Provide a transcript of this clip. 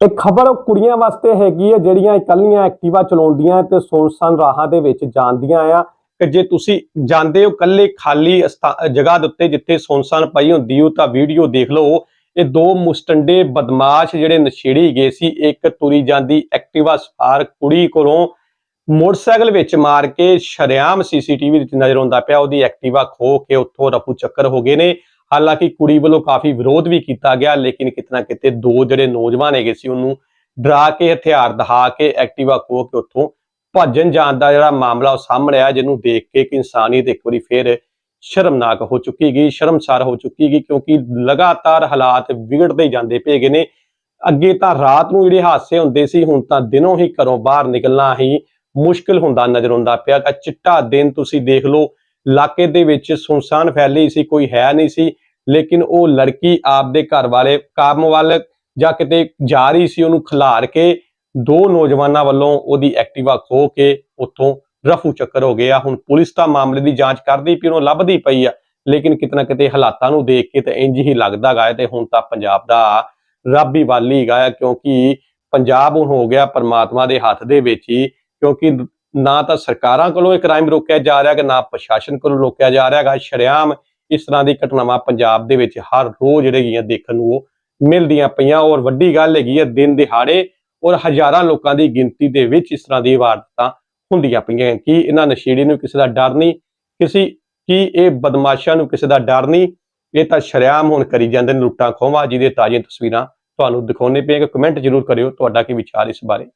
ਇਹ ਖਬਰ ਕੁੜੀਆਂ ਵਾਸਤੇ ਹੈਗੀ ਹੈ ਜਿਹੜੀਆਂ ਇਕੱਲੀਆਂ ਐਕਟਿਵਾ ਚਲਾਉਂਦੀਆਂ ਤੇ ਸੁਨਸਾਨ ਰਾਹਾਂ ਦੇ ਵਿੱਚ ਜਾਂਦੀਆਂ ਆ। ਕਿ ਜੇ ਤੁਸੀਂ ਜਾਂਦੇ ਹੋ ਇਕੱਲੇ ਖਾਲੀ ਜਗ੍ਹਾ ਦੇ ਉੱਤੇ ਜਿੱਥੇ ਸੁਨਸਾਨ ਪਈ ਹੁੰਦੀ ਹੋ ਤਾਂ ਵੀਡੀਓ ਦੇਖ ਲਓ। ਇਹ ਦੋ ਮੁਸਟੰਡੇ ਬਦਮਾਸ਼ ਜਿਹੜੇ ਨਸ਼ੇੜੀ ਗਏ ਸੀ, ਇੱਕ ਤੁਰੀ ਜਾਂਦੀ ਐਕਟਿਵਾ ਸਵਾਰ ਕੁੜੀ ਕੋਲੋਂ ਮੋਟਰਸਾਈਕਲ ਵਿੱਚ ਮਾਰ ਕੇ ਸ਼ਰੇਆਮ ਸੀਸੀਟੀਵੀ ਵਿੱਚ ਨਜ਼ਰ ਆਉਂਦਾ ਪਿਆ, ਉਹਦੀ ਐਕਟਿਵਾ ਖੋ ਕੇ ਉੱਥੋਂ ਰਫੂ ਚੱਕਰ ਹੋ ਗਏ ਨੇ। ਹਾਲਾਂਕਿ ਕੁੜੀ ਵੱਲੋਂ ਕਾਫੀ ਵਿਰੋਧ ਵੀ ਕੀਤਾ ਗਿਆ, ਲੇਕਿਨ ਕਿਤਨਾ ਕਿਤੇ ਦੋ ਜਿਹੜੇ ਨੌਜਵਾਨ ਹੈਗੇ ਸੀ ਉਹਨੂੰ ਡਰਾ ਕੇ, ਹਥਿਆਰ ਦਿਖਾ ਕੇ, ਐਕਟਿਵਾ ਖੋ ਕੇ ਉੱਥੋਂ ਭੱਜਣ ਜਾਣ ਦਾ ਜਿਹੜਾ ਮਾਮਲਾ ਉਹ ਸਾਹਮਣੇ ਆਇਆ, ਜਿਹਨੂੰ ਦੇਖ ਕੇ ਕਿ ਇਨਸਾਨੀਅਤ ਇੱਕ ਵਾਰੀ ਫੇਰ ਸ਼ਰਮਨਾਕ ਹੋ ਚੁੱਕੀ ਗਈ, ਸ਼ਰਮਸਾਰ ਹੋ ਚੁੱਕੀ ਗਈ, ਕਿਉਂਕਿ ਲਗਾਤਾਰ ਹਾਲਾਤ ਵਿਗੜਦੇ ਜਾਂਦੇ ਪਏ ਗਏ ਨੇ। ਅੱਗੇ ਤਾਂ ਰਾਤ ਨੂੰ ਜਿਹੜੇ ਹਾਦਸੇ ਹੁੰਦੇ ਸੀ, ਹੁਣ ਤਾਂ ਦਿਨੋਂ ਹੀ ਘਰੋਂ ਬਾਹਰ ਨਿਕਲਣਾ ਹੀ ਮੁਸ਼ਕਲ ਹੁੰਦਾ ਨਜ਼ਰ ਆਉਂਦਾ ਪਿਆ। ਤਾਂ ਚਿੱਟਾ ਦਿਨ ਤੁਸੀਂ ਦੇਖ ਲਓ ਇਲਾਕੇ ਦੇ ਵਿੱਚ ਸੁਨਸਾਨ ਫੈਲੀ ਸੀ, ਕੋਈ ਹੈ ਨਹੀਂ ਸੀ, ਲੇਕਿਨ ਉਹ ਲੜਕੀ ਆਪਦੇ ਘਰ ਵਾਲੇ ਕੰਮ ਵੱਲ ਜਾਂ ਕਿਤੇ ਜਾ ਰਹੀ ਸੀ, ਉਹਨੂੰ ਖਿਲਾਰ ਕੇ ਦੋ ਨੌਜਵਾਨਾਂ ਵੱਲੋਂ ਉਹਦੀ ਐਕਟਿਵਾ ਖੋ ਕੇ ਉੱਥੋਂ ਰਫੂ ਚੱਕਰ ਹੋ ਗਿਆ। ਹੁਣ ਪੁਲਿਸ ਤਾਂ ਮਾਮਲੇ ਦੀ ਜਾਂਚ ਕਰਦੀ ਪਈ, ਉਹਨੂੰ ਲੱਭਦੀ ਪਈ ਆ, ਲੇਕਿਨ ਕਿਤਨਾ ਕਿਤੇ ਹਾਲਾਤਾਂ ਨੂੰ ਦੇਖ ਕੇ ਤਾਂ ਇੰਜ ਹੀ ਲੱਗਦਾ ਗਾ। ਤੇ ਹੁਣ ਤਾਂ ਪੰਜਾਬ ਦਾ ਰੱਬ ਹੀ ਵਾਲੀ ਗਾ ਕਿਉਂਕਿ ਪੰਜਾਬ ਹੁਣ ਹੋ ਗਿਆ ਪਰਮਾਤਮਾ ਦੇ ਹੱਥ ਦੇ ਵਿੱਚ ਹੀ, ਕਿਉਂਕਿ ਨਾ ਤਾਂ ਸਰਕਾਰਾਂ ਕੋਲੋਂ ਇਹ ਕ੍ਰਾਈਮ ਰੋਕਿਆ ਜਾ ਰਿਹਾ ਕਿ ਨਾ ਪ੍ਰਸ਼ਾਸਨ ਕੋਲੋਂ ਰੋਕਿਆ ਜਾ ਰਿਹਾ ਹੈਗਾ। ਸ਼ਰੇਆਮ ਇਸ ਤਰ੍ਹਾਂ ਦੀ ਘਟਨਾਵਾਂ ਪੰਜਾਬ ਦੇ ਵਿੱਚ ਹਰ ਰੋਜ਼ ਜਿਹੜੀਆਂ ਦੇਖਣ ਨੂੰ ਉਹ ਮਿਲਦੀਆਂ ਪਈਆਂ। ਔਰ ਵੱਡੀ ਗੱਲ ਹੈਗੀ ਹੈ, ਦਿਨ ਦਿਹਾੜੇ ਔਰ ਹਜ਼ਾਰਾਂ ਲੋਕਾਂ ਦੀ ਗਿਣਤੀ ਦੇ ਵਿੱਚ ਇਸ ਤਰ੍ਹਾਂ ਦੀ ਵਾਰਦਾਤਾਂ ਹੁੰਦੀਆਂ ਪਈਆਂ। ਕਿ ਇਹਨਾਂ ਨਸ਼ੇੜੀ ਨੂੰ ਕਿਸੇ ਦਾ ਡਰ ਨਹੀਂ? ਕਿਸੇ ਕੀ ਇਹ ਬਦਮਾਸ਼ਾਂ ਨੂੰ ਕਿਸੇ ਦਾ ਡਰ ਨਹੀਂ? ਇਹ ਤਾਂ ਸ਼ਰੇਆਮ ਹੁਣ ਕਰੀ ਜਾਂਦੇ ਨੇ ਲੁੱਟਾਂ ਖੋਵਾਂ ਜਿਹਦੇ ਤਾਜ਼ੀਆਂ ਤਸਵੀਰਾਂ ਤੁਹਾਨੂੰ ਦਿਖਾਉਣੇ ਪਏ ਕਮੈਂਟ ਜ਼ਰੂਰ ਕਰਿਓ ਤੁਹਾਡਾ ਕੀ ਵਿਚਾਰ ਇਸ ਬਾਰੇ।